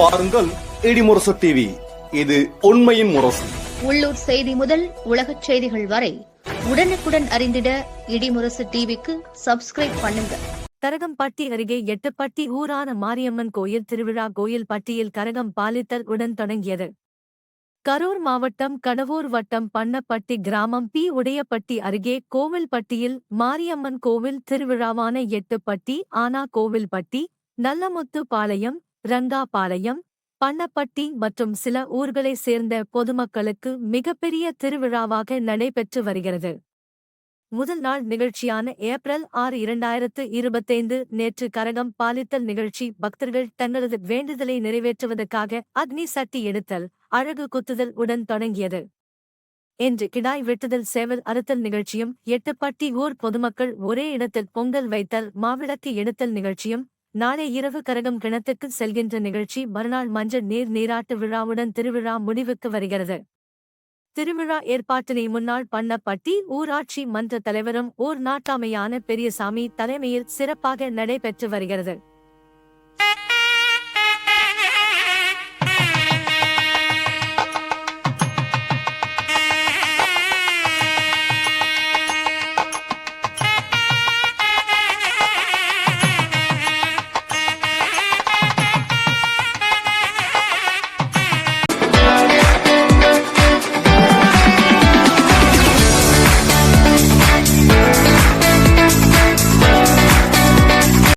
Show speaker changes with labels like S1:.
S1: பாருங்கள் இடிமுரசு டிவி இது உண்மையின் முரசு.
S2: உள்ளூர் செய்தி முதல் உலகச் செய்திகள் வரை உடனுக்குடன் அறிந்திட இடிமுரசு டிவிக்கு சப்ஸ்கிரைப் பண்ணுங்க.
S3: கரகம்பட்டி அருகே எட்டுப்பட்டி ஊரான மாரியம்மன் கோயில் திருவிழா கோயில்பட்டியில் கரகம் பாலித்தல் உடன் தொடங்கியது. கரூர் மாவட்டம் கடவூர் வட்டம் பண்ணப்பட்டி கிராமம் பி உடையப்பட்டி அருகே கோவில்பட்டியில் மாரியம்மன் கோவில் திருவிழாவான எட்டுப்பட்டி ஆனா கோவில்பட்டி நல்லமுத்து பாளையம் ரங்காபாளையம் பண்ணப்பட்டி மற்றும் சில ஊர்களைச் சேர்ந்த பொதுமக்களுக்கு மிகப்பெரிய திருவிழாவாக நடைபெற்று வருகிறது. முதல் நாள் நிகழ்ச்சியான ஏப்ரல் ஆறு இரண்டாயிரத்து இருபத்தைந்து நேற்று கரகம் பாலித்தல் நிகழ்ச்சி பக்தர்கள் தங்களது வேண்டுதலை நிறைவேற்றுவதற்காக அக்னி சட்டி எடுத்தல் அழகு குத்துதல் உடன் தொடங்கியது. இன்று கிடாய் வெட்டுதல் சேவல் அறுத்தல் நிகழ்ச்சியும் எட்டுப்பட்டி ஊர் பொதுமக்கள் ஒரே இடத்தில் பொங்கல் வைத்தல் மாவிளக்கு எடுத்தல் நிகழ்ச்சியும் நாளை இரவு கரகம் கிணத்துக்கு செல்கின்ற நிகழ்ச்சி மறுநாள் மஞ்சள் நீர் நீராட்டு விழாவுடன் திருவிழா முடிவுக்கு வருகிறது. திருவிழா ஏற்பாட்டினை முன்னாள் பண்ணப்பட்டி ஊராட்சி மன்ற தலைவரும் ஊர் நாட்டாமையான பெரியசாமி தலைமையில் சிறப்பாக நடைபெற்று வருகிறது.